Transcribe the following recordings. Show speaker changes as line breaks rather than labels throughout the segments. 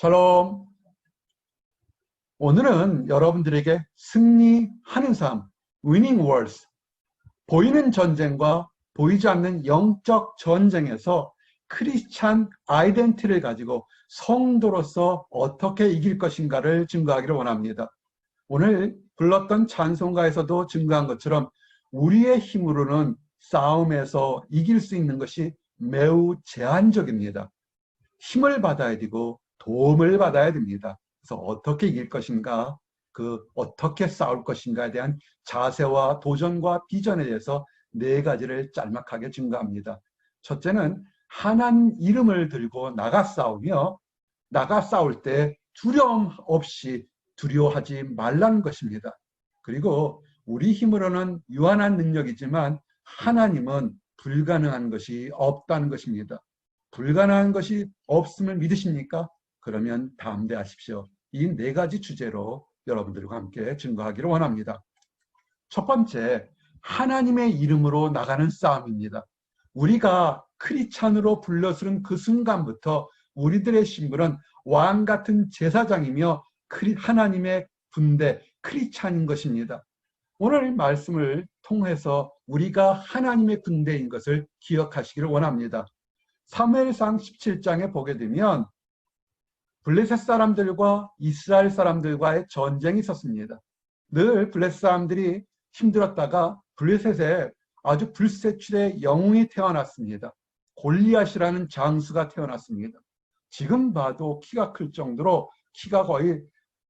샬롬. 오늘은 여러분들에게 승리하는 삶, winning wars, 보이는 전쟁과 보이지 않는 영적 전쟁에서 크리스찬 아이덴티를 가지고 성도로서 어떻게 이길 것인가를 증거하기를 원합니다. 오늘 불렀던 찬송가에서도 증거한 것처럼 우리의 힘으로는 싸움에서 이길 수 있는 것이 매우 제한적입니다. 힘을 받아야 되고 도움을 받아야 됩니다. 그래서 어떻게 이길 것인가, 그 어떻게 싸울 것인가에 대한 자세와 도전과 비전에 대해서 네 가지를 짤막하게 증거합니다. 첫째는 하나님 이름을 들고 나가 싸우며 나가 싸울 때 두려움 없이 두려워하지 말라는 것입니다. 그리고 우리 힘으로는 유한한 능력이지만 하나님은 불가능한 것이 없다는 것입니다. 불가능한 것이 없음을 믿으십니까? 그러면 담대하십시오. 이 네 가지 주제로 여러분들과 함께 증거하기를 원합니다. 첫 번째, 하나님의 이름으로 나가는 싸움입니다. 우리가 크리찬으로 불러서는 그 순간부터 우리들의 신분은 왕 같은 제사장이며 하나님의 군대 크리찬인 것입니다. 오늘 말씀을 통해서 우리가 하나님의 군대인 것을 기억하시기를 원합니다. 3무엘상 17장에 보게 되면 블레셋 사람들과 이스라엘 사람들과의 전쟁이 있었습니다. 늘 블레셋 사람들이 힘들었다가 블레셋에 아주 불세출의 영웅이 태어났습니다. 골리앗이라는 장수가 태어났습니다. 지금 봐도 키가 클 정도로 키가 거의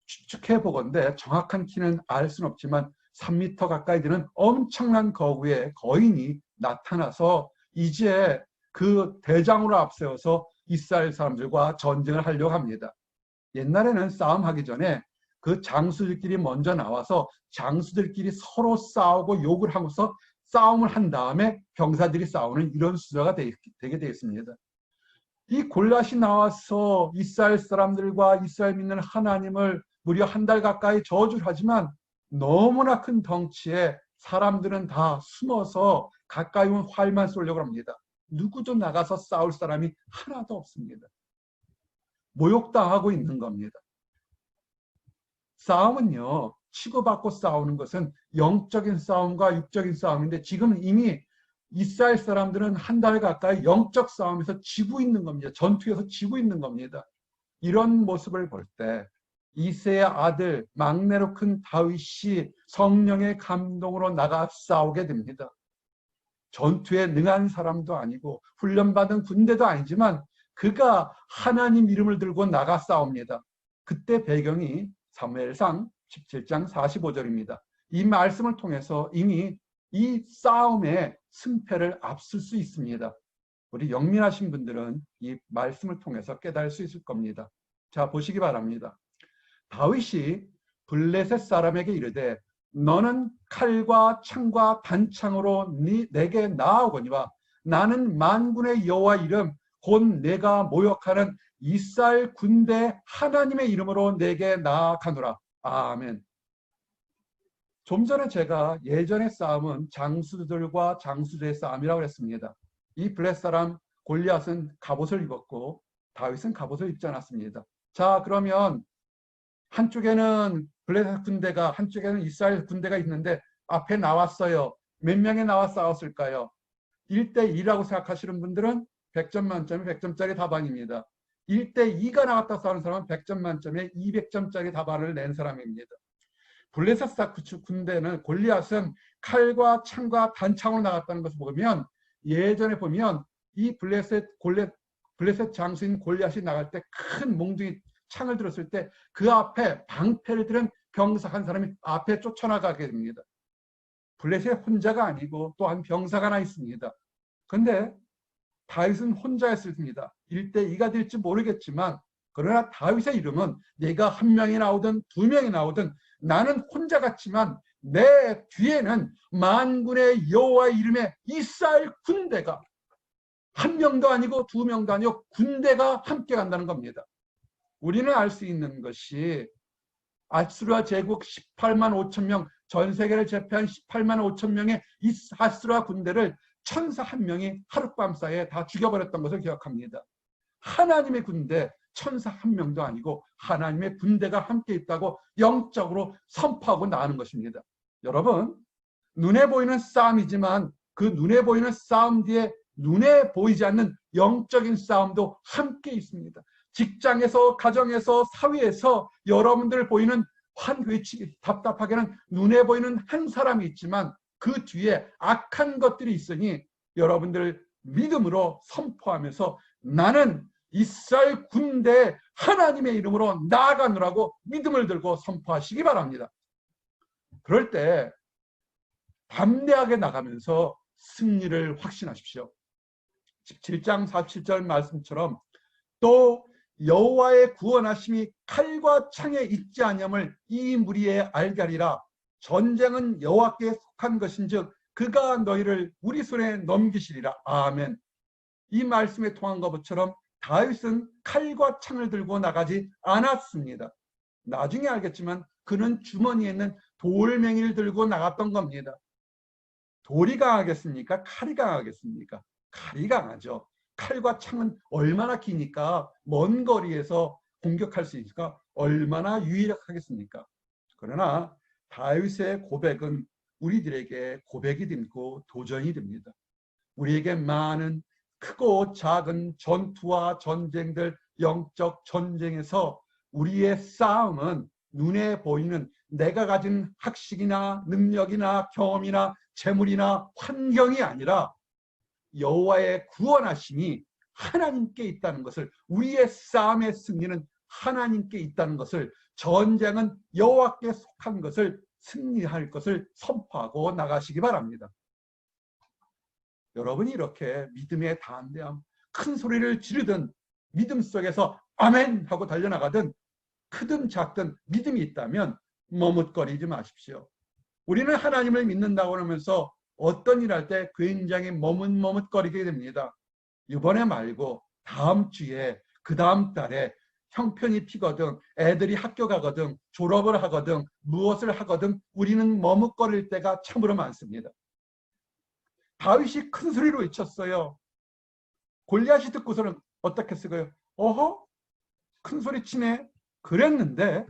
추측해 보건데 정확한 키는 알 수는 없지만 3미터 가까이 되는 엄청난 거구의 거인이 나타나서 이제 그 대장으로 앞세워서 이스라엘 사람들과 전쟁을 하려고 합니다. 옛날에는 싸움하기 전에 그 장수들끼리 먼저 나와서 장수들끼리 서로 싸우고 욕을 하고서 싸움을 한 다음에 병사들이 싸우는 이런 수저가 되게 되겠습니다. 이 골라시 나와서 이스라엘 사람들과 이스라엘 믿는 하나님을 무려 한 달 가까이 저주를 하지만 너무나 큰 덩치에 사람들은 다 숨어서 가까이 온 활만 쏘려고 합니다. 누구도 나가서 싸울 사람이 하나도 없습니다. 모욕당하고 있는 겁니다. 싸움은요, 치고받고 싸우는 것은 영적인 싸움과 육적인 싸움인데 지금 이미 이스라엘 사람들은 한 달 가까이 영적 싸움에서 지고 있는 겁니다. 전투에서 지고 있는 겁니다. 이런 모습을 볼 때 이세의 아들 막내로 큰 다윗이 성령의 감동으로 나가 싸우게 됩니다. 전투에 능한 사람도 아니고 훈련받은 군대도 아니지만 그가 하나님 이름을 들고 나가 싸웁니다. 그때 배경이 사무엘상 17장 45절입니다. 이 말씀을 통해서 이미 이 싸움의 승패를 앞설 수 있습니다. 우리 영민하신 분들은 이 말씀을 통해서 깨달을 수 있을 겁니다. 자 보시기 바랍니다. 다윗이 블레셋 사람에게 이르되 너는 칼과 창과 단창으로 네, 내게 나아오거니와 나는 만군의 여호와 이름 곧 내가 모욕하는 이스라엘 군대 하나님의 이름으로 내게 나아가노라. 아멘. 좀 전에 제가 예전의 싸움은 장수들과 장수들의 싸움이라고 했습니다. 이 블레 사람 골리앗은 갑옷을 입었고 다윗은 갑옷을 입지 않았습니다. 자 그러면 한쪽에는 블레셋 군대가 한쪽에는 이스라엘 군대가 있는데 앞에 나왔어요. 몇 명이 나와 싸웠을까요? 1대2라고 생각하시는 분들은 100점 만점에 100점짜리 답안입니다. 1대2가 나왔다 싸우는 사람은 100점 만점에 200점짜리 답안을 낸 사람입니다. 블레셋 군대는 골리앗은 칼과 창과 단창으로 나갔다는 것을 보면 예전에 보면 이 블레셋 골레 블레셋 장수인 골리앗이 나갈 때 큰 몽둥이 창을 들었을 때 그 앞에 방패를 들은 병사 한 사람이 앞에 쫓아나가게 됩니다. 블레셋 혼자가 아니고 또한 병사가 하나 있습니다. 근데 다윗은 혼자였습니다. 1대2가 될지 모르겠지만 그러나 다윗의 이름은 내가 한 명이 나오든 두 명이 나오든 나는 혼자 같지만 내 뒤에는 만군의 여호와 이름의 이스라엘 군대가 한 명도 아니고 두 명도 아니고 군대가 함께 간다는 겁니다. 우리는 알 수 있는 것이 아스루아 제국 18만 5천 명, 전 세계를 제패한 18만 5천 명의 이 아스루아 군대를 천사 한 명이 하룻밤 사이에 다 죽여버렸던 것을 기억합니다. 하나님의 군대, 천사 한 명도 아니고 하나님의 군대가 함께 있다고 영적으로 선포하고 나가는 것입니다. 여러분, 눈에 보이는 싸움이지만 그 눈에 보이는 싸움 뒤에 눈에 보이지 않는 영적인 싸움도 함께 있습니다. 직장에서, 가정에서, 사회에서 여러분들 보이는 한 외치기 답답하게는 눈에 보이는 한 사람이 있지만 그 뒤에 악한 것들이 있으니 여러분들 믿음으로 선포하면서 나는 이스라엘 군대 하나님의 이름으로 나아가느라고 믿음을 들고 선포하시기 바랍니다. 그럴 때 담대하게 나가면서 승리를 확신하십시오. 17장 47절 말씀처럼 또 여호와의 구원하심이 칼과 창에 있지 아니함을 이 무리에 알가리라. 전쟁은 여호와께 속한 것인즉 그가 너희를 우리 손에 넘기시리라. 아멘. 이 말씀에 통한 것처럼 다윗은 칼과 창을 들고 나가지 않았습니다. 나중에 알겠지만 그는 주머니에 있는 돌멩이를 들고 나갔던 겁니다. 돌이 강하겠습니까? 칼이 강하겠습니까? 칼이 강하죠 칼과 창은 얼마나 기니까 먼 거리에서 공격할 수 있을까? 얼마나 유일하겠습니까? 그러나 다윗의 고백은 우리들에게 고백이 되고 도전이 됩니다. 우리에게 많은 크고 작은 전투와 전쟁들, 영적 전쟁에서 우리의 싸움은 눈에 보이는 내가 가진 학식이나 능력이나 경험이나 재물이나 환경이 아니라 여호와의 구원하심이 하나님께 있다는 것을 우리의 싸움의 승리는 하나님께 있다는 것을 전쟁은 여호와께 속한 것을 승리할 것을 선포하고 나가시기 바랍니다. 여러분이 이렇게 믿음의 담대함, 큰 소리를 지르든 믿음 속에서 아멘 하고 달려나가든 크든 작든 믿음이 있다면 머뭇거리지 마십시오. 우리는 하나님을 믿는다고 하면서 어떤 일 할 때 굉장히 머뭇머뭇거리게 됩니다. 이번에 말고 다음 주에 그 다음 달에 형편이 피거든 애들이 학교 가거든 졸업을 하거든 무엇을 하거든 우리는 머뭇거릴 때가 참으로 많습니다. 다윗이 큰 소리로 외쳤어요. 골리앗이 듣고서는 어떻게 쓰고요? 어허? 큰 소리 치네? 그랬는데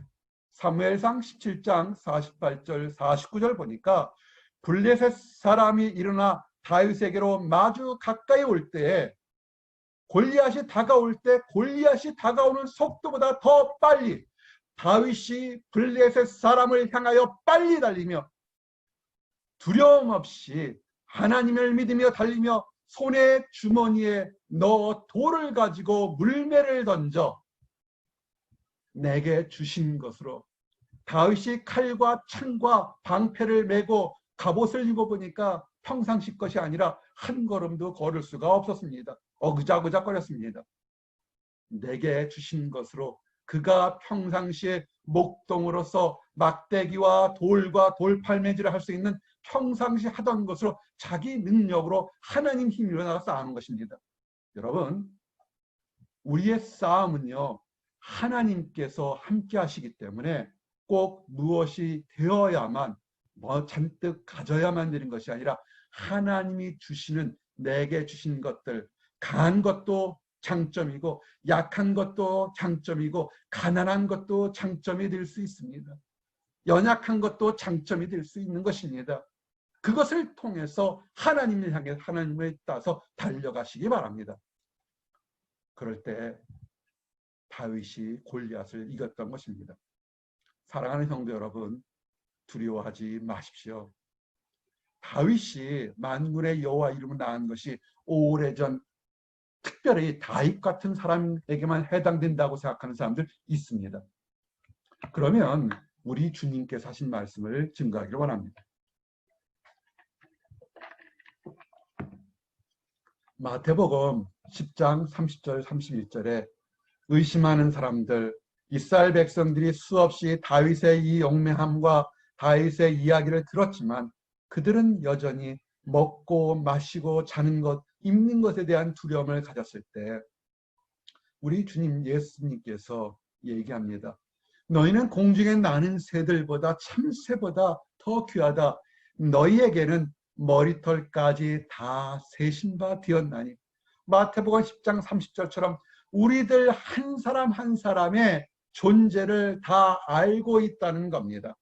사무엘상 17장 48절 49절 보니까 블레셋 사람이 일어나 다윗에게로 마주 가까이 올 때에 골리앗이 다가올 때 골리앗이 다가오는 속도보다 더 빨리 다윗이 블레셋 사람을 향하여 빨리 달리며 두려움 없이 하나님을 믿으며 달리며 손에 주머니에 넣어 돌을 가지고 물매를 던져 내게 주신 것으로 다윗이 칼과 창과 방패를 메고 갑옷을 입어보니까 평상시 것이 아니라 한 걸음도 걸을 수가 없었습니다. 어그작어작거렸습니다. 내게 주신 것으로 그가 평상시에 목동으로서 막대기와 돌과 돌팔매질을 할 수 있는 평상시 하던 것으로 자기 능력으로 하나님 힘으로 나가서 하는 것입니다. 여러분, 우리의 싸움은요, 하나님께서 함께 하시기 때문에 꼭 무엇이 되어야만 뭐 잔뜩 가져야만 되는 것이 아니라 하나님이 주시는 내게 주신 것들 강한 것도 장점이고 약한 것도 장점이고 가난한 것도 장점이 될 수 있습니다. 연약한 것도 장점이 될 수 있는 것입니다. 그것을 통해서 하나님을 향해 하나님을 따서 달려가시기 바랍니다. 그럴 때 다윗이 골리앗을 이겼던 것입니다. 사랑하는 성도 여러분, 두려워하지 마십시오. 다윗이 만군의 여호와 이름을 낳은 것이 오래전 특별히 다윗 같은 사람에게만 해당된다고 생각하는 사람들 있습니다. 그러면 우리 주님께서 하신 말씀을 증거하기를 원합니다. 마태복음 10장 30절 31절에 의심하는 사람들 이스라엘 백성들이 수없이 다윗의 이 용맹함과 다윗의 이야기를 들었지만 그들은 여전히 먹고 마시고 자는 것, 입는 것에 대한 두려움을 가졌을 때 우리 주님 예수님께서 얘기합니다. 너희는 공중에 나는 새들보다 참새보다 더 귀하다. 너희에게는 머리털까지 다 세신 바 되었나니. 마태복음 10장 30절처럼 우리들 한 사람 한 사람의 존재를 다 알고 있다는 겁니다.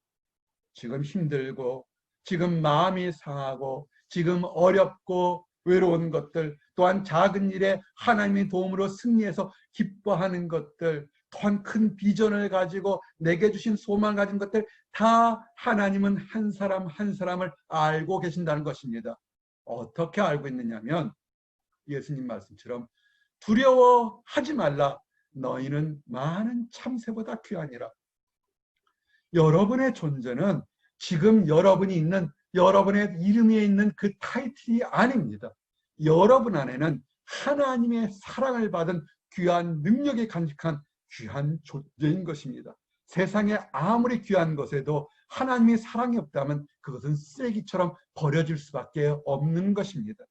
지금 힘들고, 지금 마음이 상하고, 지금 어렵고, 외로운 것들, 또한 작은 일에 하나님의 도움으로 승리해서 기뻐하는 것들, 또한 큰 비전을 가지고 내게 주신 소망을 가진 것들 다 하나님은 한 사람 한 사람을 알고 계신다는 것입니다. 어떻게 알고 있느냐면 예수님 말씀처럼 두려워하지 말라. 너희는 많은 참새보다 귀하니라. 여러분의 존재는 지금 여러분이 있는 여러분의 이름에 있는 그 타이틀이 아닙니다. 여러분 안에는 하나님의 사랑을 받은 귀한 능력이 간직한 귀한 존재인 것입니다. 세상에 아무리 귀한 것에도 하나님의 사랑이 없다면 그것은 쓰레기처럼 버려질 수밖에 없는 것입니다.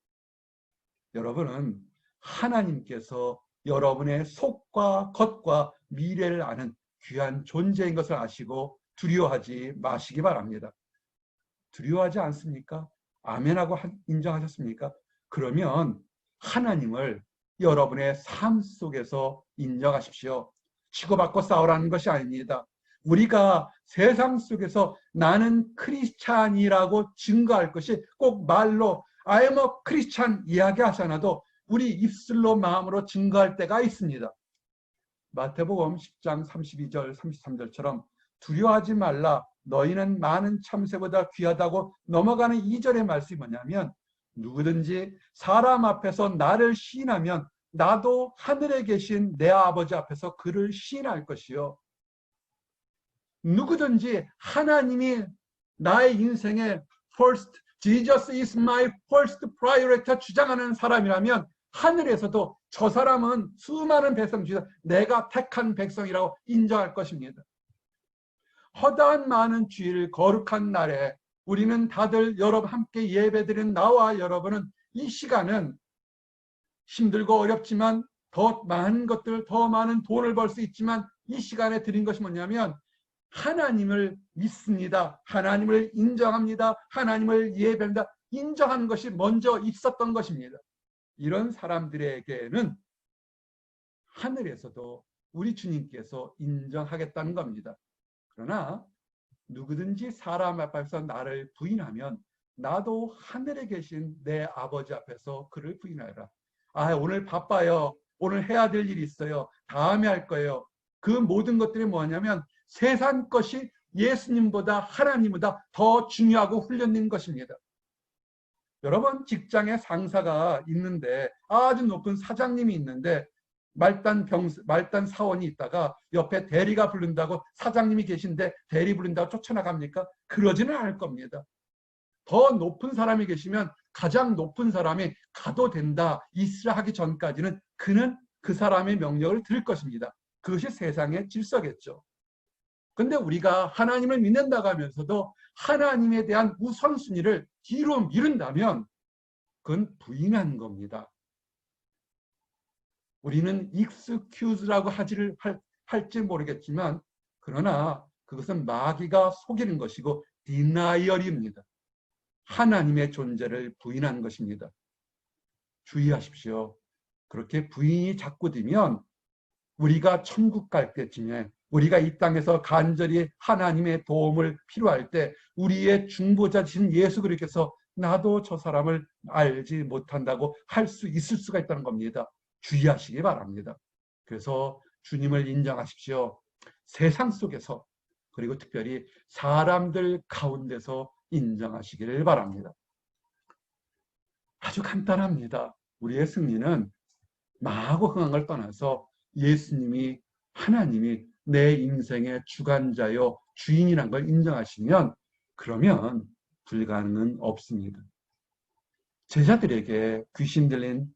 여러분은 하나님께서 여러분의 속과 겉과 미래를 아는 귀한 존재인 것을 아시고 두려워하지 마시기 바랍니다. 두려워하지 않습니까? 아멘하고 인정하셨습니까? 그러면 하나님을 여러분의 삶 속에서 인정하십시오. 치고받고 싸우라는 것이 아닙니다. 우리가 세상 속에서 나는 크리스찬이라고 증거할 것이 꼭 말로 I am a Christian 이야기하지 않아도 우리 입술로 마음으로 증거할 때가 있습니다. 마태복음 10장 32절 33절처럼 두려워하지 말라 너희는 많은 참새보다 귀하다고 넘어가는 2절의 말씀이 뭐냐면 누구든지 사람 앞에서 나를 시인하면 나도 하늘에 계신 내 아버지 앞에서 그를 시인할 것이요. 누구든지 하나님이 나의 인생의 first, Jesus is my first priority 주장하는 사람이라면 하늘에서도 저 사람은 수많은 백성 중에서 내가 택한 백성이라고 인정할 것입니다. 허다한 많은 주일 거룩한 날에 우리는 다들 여러분 함께 예배드린 나와 여러분은 이 시간은 힘들고 어렵지만 더 많은 것들, 더 많은 돈을 벌 수 있지만 이 시간에 드린 것이 뭐냐면 하나님을 믿습니다. 하나님을 인정합니다. 하나님을 예배합니다. 인정하는 것이 먼저 있었던 것입니다. 이런 사람들에게는 하늘에서도 우리 주님께서 인정하겠다는 겁니다. 그러나 누구든지 사람 앞에서 나를 부인하면 나도 하늘에 계신 내 아버지 앞에서 그를 부인하라. 아, 오늘 바빠요. 오늘 해야 될 일이 있어요. 다음에 할 거예요. 그 모든 것들이 뭐냐면 세상 것이 예수님보다 하나님보다 더 중요하고 훈련된 것입니다. 여러분 직장에 상사가 있는데 아주 높은 사장님이 있는데 말단 병 말단 사원이 있다가 옆에 대리가 부른다고 사장님이 계신데 대리 부른다고 쫓아나갑니까? 그러지는 않을 겁니다. 더 높은 사람이 계시면 가장 높은 사람이 가도 된다 있으라 하기 전까지는 그는 그 사람의 명령을 들을 것입니다. 그것이 세상의 질서겠죠. 근데 우리가 하나님을 믿는다고 하면서도 하나님에 대한 우선순위를 뒤로 미룬다면 그건 부인한 겁니다. 우리는 excuse라고 하지를 할, 할지 모르겠지만 그러나 그것은 마귀가 속이는 것이고 denial입니다. 하나님의 존재를 부인한 것입니다. 주의하십시오. 그렇게 부인이 자꾸 되면 우리가 천국 갈 때쯤에 우리가 이 땅에서 간절히 하나님의 도움을 필요할 때 우리의 중보자신 예수 그리스도께서 나도 저 사람을 알지 못한다고 할 수 있을 수가 있다는 겁니다. 주의하시기 바랍니다. 그래서 주님을 인정하십시오. 세상 속에서 그리고 특별히 사람들 가운데서 인정하시기를 바랍니다. 아주 간단합니다. 우리의 승리는 마하고 흥한 걸 떠나서 예수님이 하나님이 내 인생의 주관자요 주인이란 걸 인정하시면 그러면 불가능은 없습니다. 제자들에게 귀신 들린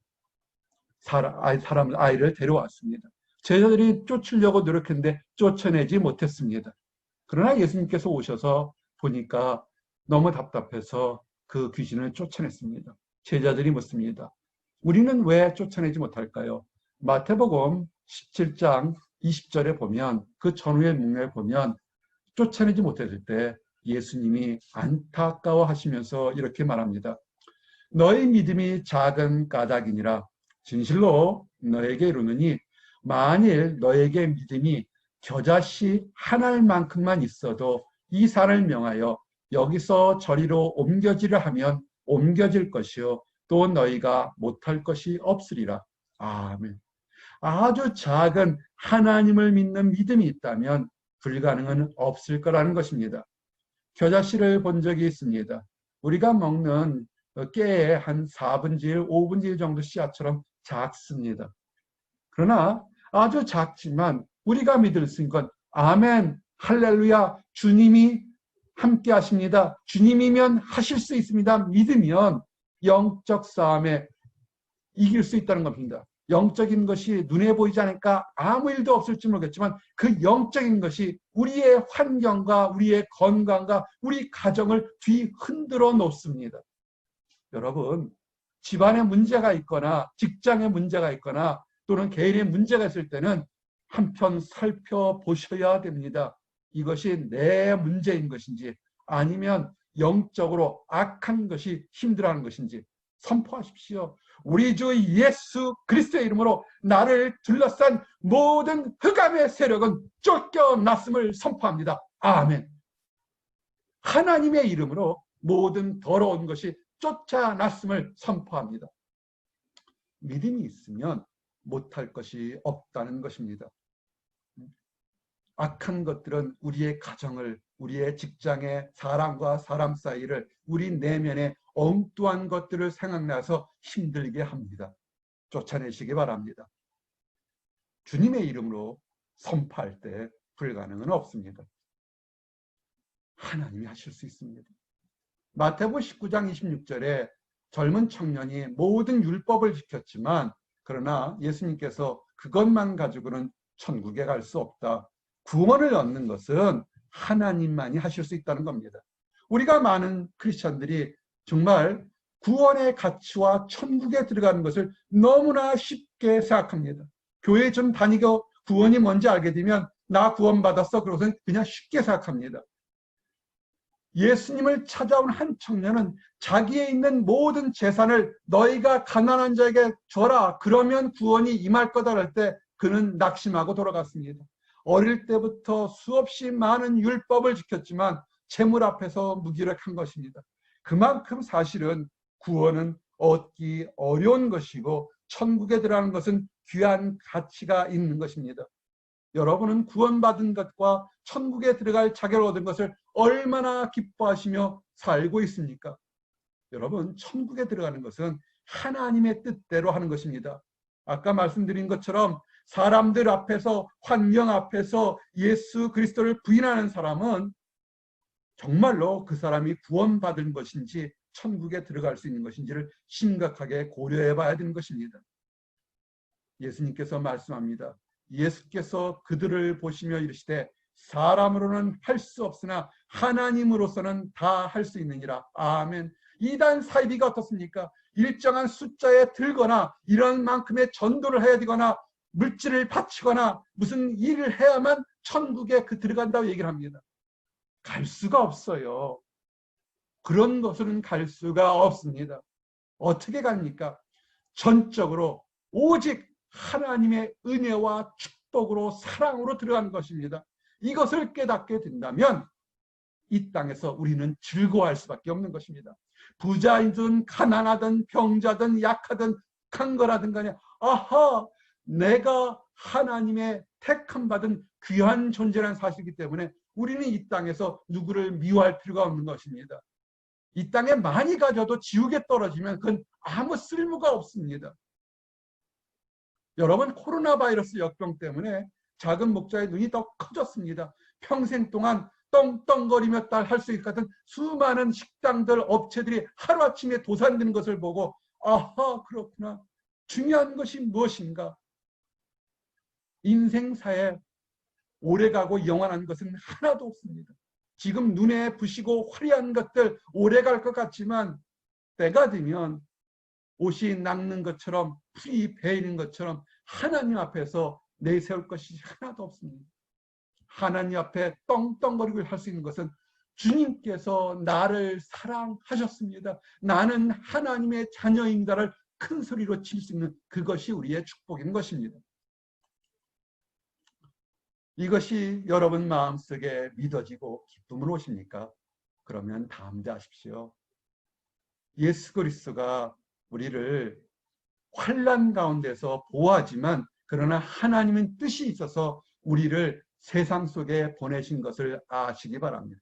사람, 아이를 데려왔습니다. 제자들이 쫓으려고 노력했는데 쫓아내지 못했습니다. 그러나 예수님께서 오셔서 보니까 너무 답답해서 그 귀신을 쫓아냈습니다. 제자들이 묻습니다. 우리는 왜 쫓아내지 못할까요? 마태복음 17장 20절에 보면 그 전후의 문맥에 보면 쫓아내지 못했을 때 예수님이 안타까워 하시면서 이렇게 말합니다. 너의 믿음이 작은 까닭이니라 진실로 너에게 이르느니 만일 너에게 믿음이 겨자씨 하나만큼만 있어도 이 산을 명하여 여기서 저리로 옮겨지려 하면 옮겨질 것이요 또 너희가 못할 것이 없으리라. 아멘. 아주 작은 하나님을 믿는 믿음이 있다면 불가능은 없을 거라는 것입니다. 겨자씨를 본 적이 있습니다. 우리가 먹는 깨의 한 4분의 1, 5분의 1 정도 씨앗처럼 작습니다. 그러나 아주 작지만 우리가 믿을 수 있는 건 아멘, 할렐루야, 주님이 함께 하십니다. 주님이면 하실 수 있습니다. 믿으면 영적 싸움에 이길 수 있다는 겁니다. 영적인 것이 눈에 보이지 않으니까 아무 일도 없을지 모르겠지만 그 영적인 것이 우리의 환경과 우리의 건강과 우리 가정을 뒤흔들어 놓습니다. 여러분, 집안에 문제가 있거나 직장에 문제가 있거나 또는 개인의 문제가 있을 때는 한편 살펴보셔야 됩니다. 이것이 내 문제인 것인지 아니면 영적으로 악한 것이 힘들어하는 것인지 선포하십시오. 우리 주 예수 그리스도의 이름으로 나를 둘러싼 모든 흑암의 세력은 쫓겨났음을 선포합니다. 아멘. 하나님의 이름으로 모든 더러운 것이 쫓아났음을 선포합니다. 믿음이 있으면 못할 것이 없다는 것입니다. 악한 것들은 우리의 가정을, 우리의 직장의 사람과 사람 사이를, 우리 내면의 엉뚱한 것들을 생각나서 힘들게 합니다. 쫓아내시기 바랍니다. 주님의 이름으로 선포할 때 불가능은 없습니다. 하나님이 하실 수 있습니다. 마태복 19장 26절에 젊은 청년이 모든 율법을 지켰지만 그러나 예수님께서 그것만 가지고는 천국에 갈 수 없다. 구원을 얻는 것은 하나님만이 하실 수 있다는 겁니다. 우리가 많은 크리스천들이 정말 구원의 가치와 천국에 들어가는 것을 너무나 쉽게 생각합니다. 교회 좀 다니고 구원이 뭔지 알게 되면 나 구원받았어. 그것은 그냥 쉽게 생각합니다. 예수님을 찾아온 한 청년은 자기에 있는 모든 재산을 너희가 가난한 자에게 줘라. 그러면 구원이 임할 거다 할 때 그는 낙심하고 돌아갔습니다. 어릴 때부터 수없이 많은 율법을 지켰지만 재물 앞에서 무기력한 것입니다. 그만큼 사실은 구원은 얻기 어려운 것이고 천국에 들어가는 것은 귀한 가치가 있는 것입니다. 여러분은 구원받은 것과 천국에 들어갈 자격을 얻은 것을 얼마나 기뻐하시며 살고 있습니까? 여러분, 천국에 들어가는 것은 하나님의 뜻대로 하는 것입니다. 아까 말씀드린 것처럼 사람들 앞에서 환경 앞에서 예수 그리스도를 부인하는 사람은 정말로 그 사람이 구원받은 것인지 천국에 들어갈 수 있는 것인지를 심각하게 고려해 봐야 되는 것입니다. 예수님께서 말씀합니다. 예수께서 그들을 보시며 이르시되 사람으로는 할 수 없으나 하나님으로서는 다 할 수 있느니라. 아멘. 이단 사이비가 어떻습니까? 일정한 숫자에 들거나 이런 만큼의 전도를 해야 되거나 물질을 바치거나 무슨 일을 해야만 천국에 그 들어간다고 얘기를 합니다. 갈 수가 없어요. 그런 것은 갈 수가 없습니다. 어떻게 갑니까? 전적으로 오직 하나님의 은혜와 축복으로 사랑으로 들어가는 것입니다. 이것을 깨닫게 된다면 이 땅에서 우리는 즐거워할 수밖에 없는 것입니다. 부자이든 가난하든 병자든 약하든 강거라든 간에 아하 내가 하나님의 택함 받은 귀한 존재라는 사실이기 때문에 우리는 이 땅에서 누구를 미워할 필요가 없는 것입니다. 이 땅에 많이 가져도 지옥에 떨어지면 그건 아무 쓸모가 없습니다. 여러분 코로나 바이러스 역병 때문에 작은 목자의 눈이 더 커졌습니다. 평생 동안 떵떵거리며 딸 할수 같은 수많은 식당들, 업체들이 하루아침에 도산되는 것을 보고 아하 그렇구나. 중요한 것이 무엇인가? 인생사에 오래가고 영원한 것은 하나도 없습니다. 지금 눈에 부시고 화려한 것들 오래갈 것 같지만 때가 되면 옷이 낚는 것처럼 풀이 베이는 것처럼 하나님 앞에서 내세울 것이 하나도 없습니다. 하나님 앞에 떵떵거리고 할 수 있는 것은 주님께서 나를 사랑하셨습니다. 나는 하나님의 자녀입니다를 큰 소리로 칠 수 있는 그것이 우리의 축복인 것입니다. 이것이 여러분 마음속에 믿어지고 기쁨으로 오십니까? 그러면 담대하십시오. 예수 그리스도가 우리를 환란 가운데서 보호하지만 그러나 하나님은 뜻이 있어서 우리를 세상 속에 보내신 것을 아시기 바랍니다.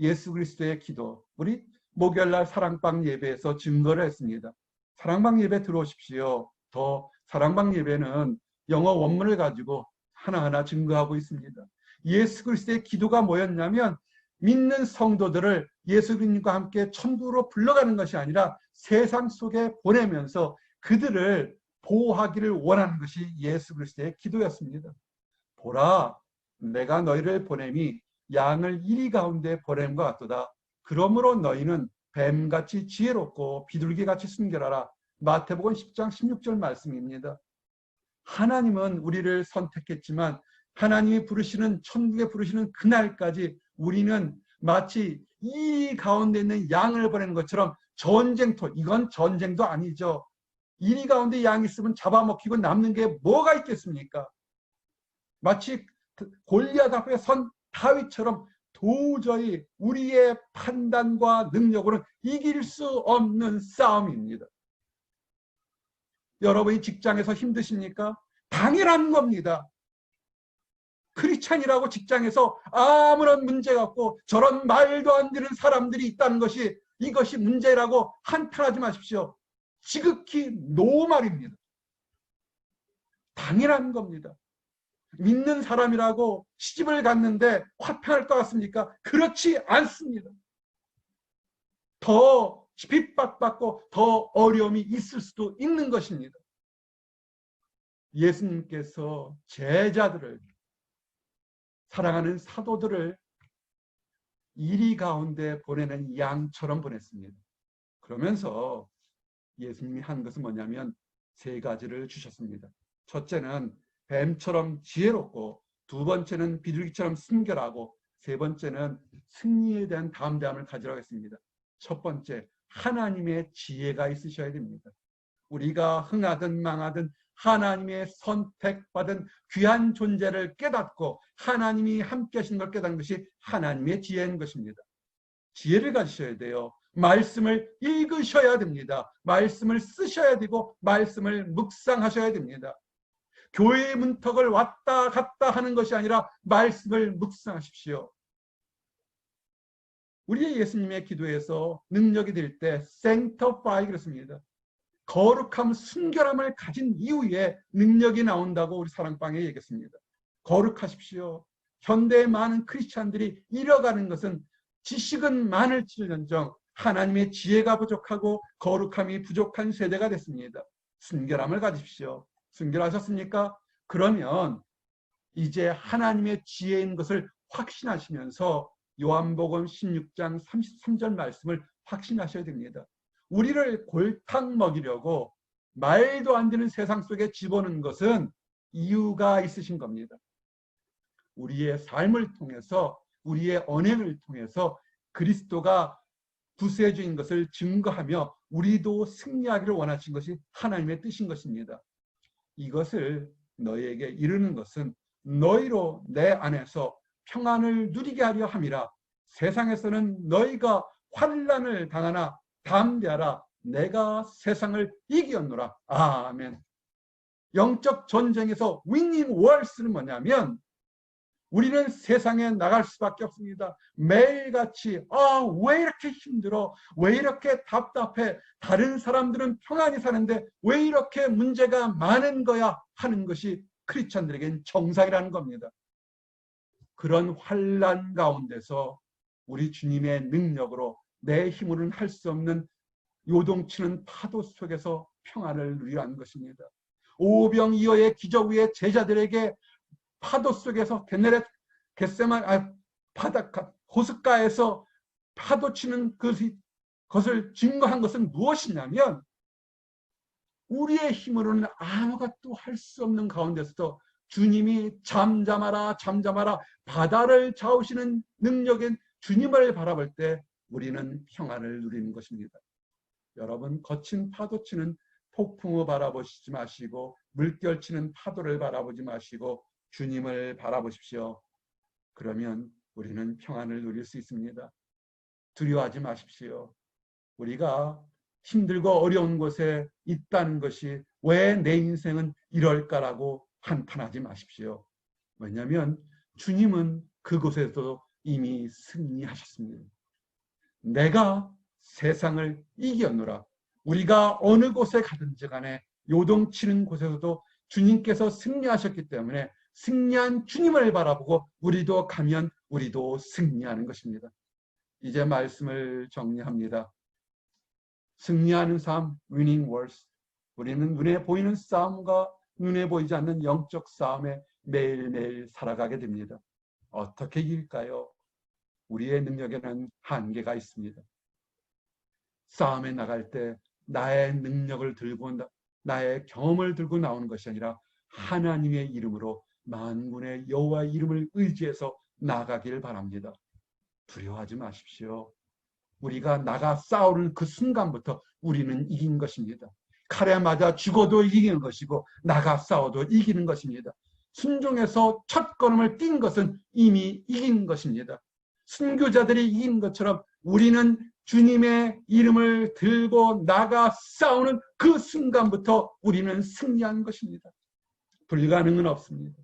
예수 그리스도의 기도 우리 목요일날 사랑방 예배에서 증거를 했습니다. 사랑방 예배 들어오십시오. 더 사랑방 예배는 영어 원문을 가지고 하나하나 증거하고 있습니다. 예수 그리스도의 기도가 뭐였냐면 믿는 성도들을 예수님과 함께 천국으로 불러가는 것이 아니라 세상 속에 보내면서 그들을 보호하기를 원하는 것이 예수 그리스도의 기도였습니다. 보라, 내가 너희를 보냄이 양을 이리 가운데 보냄과 같도다. 그러므로 너희는 뱀같이 지혜롭고 비둘기같이 순결하라. 마태복음 10장 16절 말씀입니다. 하나님은 우리를 선택했지만 하나님이 부르시는 천국에 부르시는 그날까지 우리는 마치 이 가운데 있는 양을 보내는 것처럼 전쟁터 이건 전쟁도 아니죠. 이리 가운데 양이 있으면 잡아먹히고 남는 게 뭐가 있겠습니까? 마치 골리앗 앞에 선 다윗처럼 도저히 우리의 판단과 능력으로는 이길 수 없는 싸움입니다. 여러분이 직장에서 힘드십니까? 당연한 겁니다. 크리찬이라고 직장에서 아무런 문제가 없고 저런 말도 안 되는 사람들이 있다는 것이 이것이 문제라고 한탄하지 마십시오. 지극히 노말입니다. 당연한 겁니다. 믿는 사람이라고 시집을 갔는데 화평할 것 같습니까? 그렇지 않습니다. 더 핍박받고 더 어려움이 있을 수도 있는 것입니다. 예수님께서 제자들을 사랑하는 사도들을 이리 가운데 보내는 양처럼 보냈습니다. 그러면서 예수님이 한 것은 뭐냐면 세 가지를 주셨습니다. 첫째는 뱀처럼 지혜롭고 두 번째는 비둘기처럼 순결하고 세 번째는 승리에 대한 담대함을 가지라고 했습니다. 첫 번째, 하나님의 지혜가 있으셔야 됩니다. 우리가 흥하든 망하든 하나님의 선택받은 귀한 존재를 깨닫고 하나님이 함께 하신 걸 깨닫는 것이 하나님의 지혜인 것입니다. 지혜를 가지셔야 돼요. 말씀을 읽으셔야 됩니다. 말씀을 쓰셔야 되고 말씀을 묵상하셔야 됩니다. 교회의 문턱을 왔다 갔다 하는 것이 아니라 말씀을 묵상하십시오. 우리의 예수님의 기도에서 능력이 될 때 sanctify 그렇습니다. 거룩함, 순결함을 가진 이후에 능력이 나온다고 우리 사랑방에 얘기했습니다. 거룩하십시오. 현대의 많은 크리스찬들이 잃어가는 것은 지식은 많을지언정 하나님의 지혜가 부족하고 거룩함이 부족한 세대가 됐습니다. 순결함을 가지십시오. 순결하셨습니까? 그러면 이제 하나님의 지혜인 것을 확신하시면서 요한복음 16장 33절 말씀을 확신하셔야 됩니다. 우리를 골탕 먹이려고 말도 안 되는 세상 속에 집어넣는 것은 이유가 있으신 겁니다. 우리의 삶을 통해서 우리의 언행을 통해서 그리스도가 구세주인 것을 증거하며 우리도 승리하기를 원하신 것이 하나님의 뜻인 것입니다. 이것을 너희에게 이르는 것은 너희로 내 안에서 평안을 누리게 하려 함이라 세상에서는 너희가 환란을 당하나 담대하라 내가 세상을 이기었노라 아멘 영적 전쟁에서 위닝 월스는 뭐냐면 우리는 세상에 나갈 수밖에 없습니다. 매일같이 아 왜 이렇게 힘들어? 왜 이렇게 답답해? 다른 사람들은 평안히 사는데 왜 이렇게 문제가 많은 거야? 하는 것이 크리스천들에겐 정상이라는 겁니다. 그런 환란 가운데서 우리 주님의 능력으로 내 힘으로는 할 수 없는 요동치는 파도 속에서 평안을 누리라는 것입니다. 오병이어의 기적 위에 제자들에게 파도 속에서 게네렛 겟세만 아 바닷가 호숫가에서 파도 치는 것이 것을 증거한 것은 무엇이냐면 우리의 힘으로는 아무것도 할 수 없는 가운데서도 주님이 잠잠하라 잠잠하라 바다를 좌우시는 능력인 주님을 바라볼 때 우리는 평안을 누리는 것입니다. 여러분 거친 파도 치는 폭풍을 바라보시지 마시고 물결 치는 파도를 바라보지 마시고 주님을 바라보십시오. 그러면 우리는 평안을 누릴 수 있습니다. 두려워하지 마십시오. 우리가 힘들고 어려운 곳에 있다는 것이 왜 내 인생은 이럴까라고 한탄하지 마십시오. 왜냐하면 주님은 그곳에서 이미 승리하셨습니다. 내가 세상을 이겼노라. 우리가 어느 곳에 가든지 간에 요동치는 곳에서도 주님께서 승리하셨기 때문에 승리한 주님을 바라보고 우리도 가면 우리도 승리하는 것입니다. 이제 말씀을 정리합니다. 승리하는 삶, winning wars. 우리는 눈에 보이는 싸움과 눈에 보이지 않는 영적 싸움에 매일매일 살아가게 됩니다. 어떻게 이길까요? 우리의 능력에는 한계가 있습니다. 싸움에 나갈 때 나의 능력을 들고 나의 경험을 들고 나오는 것이 아니라 하나님의 이름으로 만군의 여호와 이름을 의지해서 나가기를 바랍니다. 두려워하지 마십시오. 우리가 나가 싸우는 그 순간부터 우리는 이긴 것입니다. 칼에 맞아 죽어도 이기는 것이고 나가 싸워도 이기는 것입니다. 순종해서 첫 걸음을 뛴 것은 이미 이긴 것입니다. 순교자들이 이긴 것처럼 우리는 주님의 이름을 들고 나가 싸우는 그 순간부터 우리는 승리한 것입니다. 불가능은 없습니다.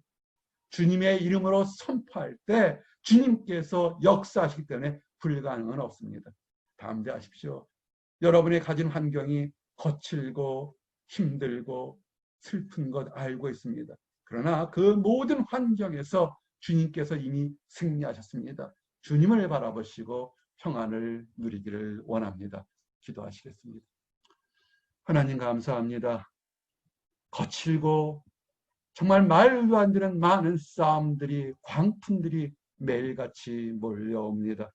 주님의 이름으로 선포할 때 주님께서 역사하시기 때문에 불가능은 없습니다. 담대하십시오. 여러분의 가진 환경이 거칠고 힘들고 슬픈 것 알고 있습니다. 그러나 그 모든 환경에서 주님께서 이미 승리하셨습니다. 주님을 바라보시고 평안을 누리기를 원합니다. 기도하시겠습니다. 하나님 감사합니다. 거칠고 정말 말도 안 되는 많은 싸움들이 광풍들이 매일같이 몰려옵니다.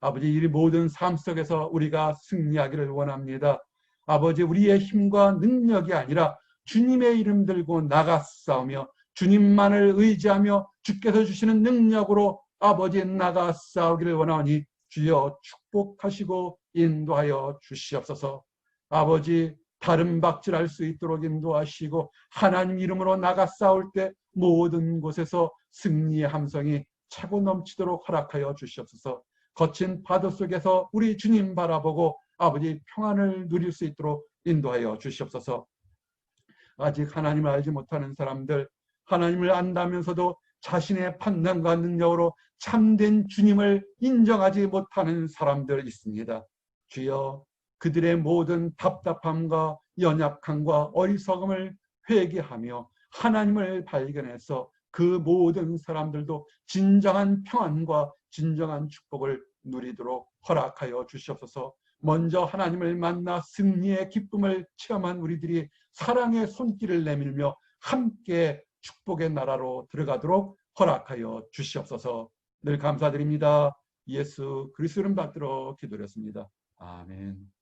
아버지 이 모든 삶 속에서 우리가 승리하기를 원합니다. 아버지 우리의 힘과 능력이 아니라 주님의 이름 들고 나가 싸우며 주님만을 의지하며 주께서 주시는 능력으로 아버지 나가 싸우기를 원하오니 주여 축복하시고 인도하여 주시옵소서. 아버지 다른 박질할 수 있도록 인도하시고 하나님 이름으로 나가 싸울 때 모든 곳에서 승리의 함성이 차고 넘치도록 허락하여 주시옵소서. 거친 파도 속에서 우리 주님 바라보고 아버지 평안을 누릴 수 있도록 인도하여 주시옵소서. 아직 하나님을 알지 못하는 사람들, 하나님을 안다면서도 자신의 판단과 능력으로 참된 주님을 인정하지 못하는 사람들 있습니다. 주여 그들의 모든 답답함과 연약함과 어리석음을 회개하며 하나님을 발견해서 그 모든 사람들도 진정한 평안과 진정한 축복을 누리도록 허락하여 주시옵소서. 먼저 하나님을 만나 승리의 기쁨을 체험한 우리들이 사랑의 손길을 내밀며 함께 축복의 나라로 들어가도록 허락하여 주시옵소서. 늘 감사드립니다. 예수 그리스도를 받들어 기도했습니다. 아멘.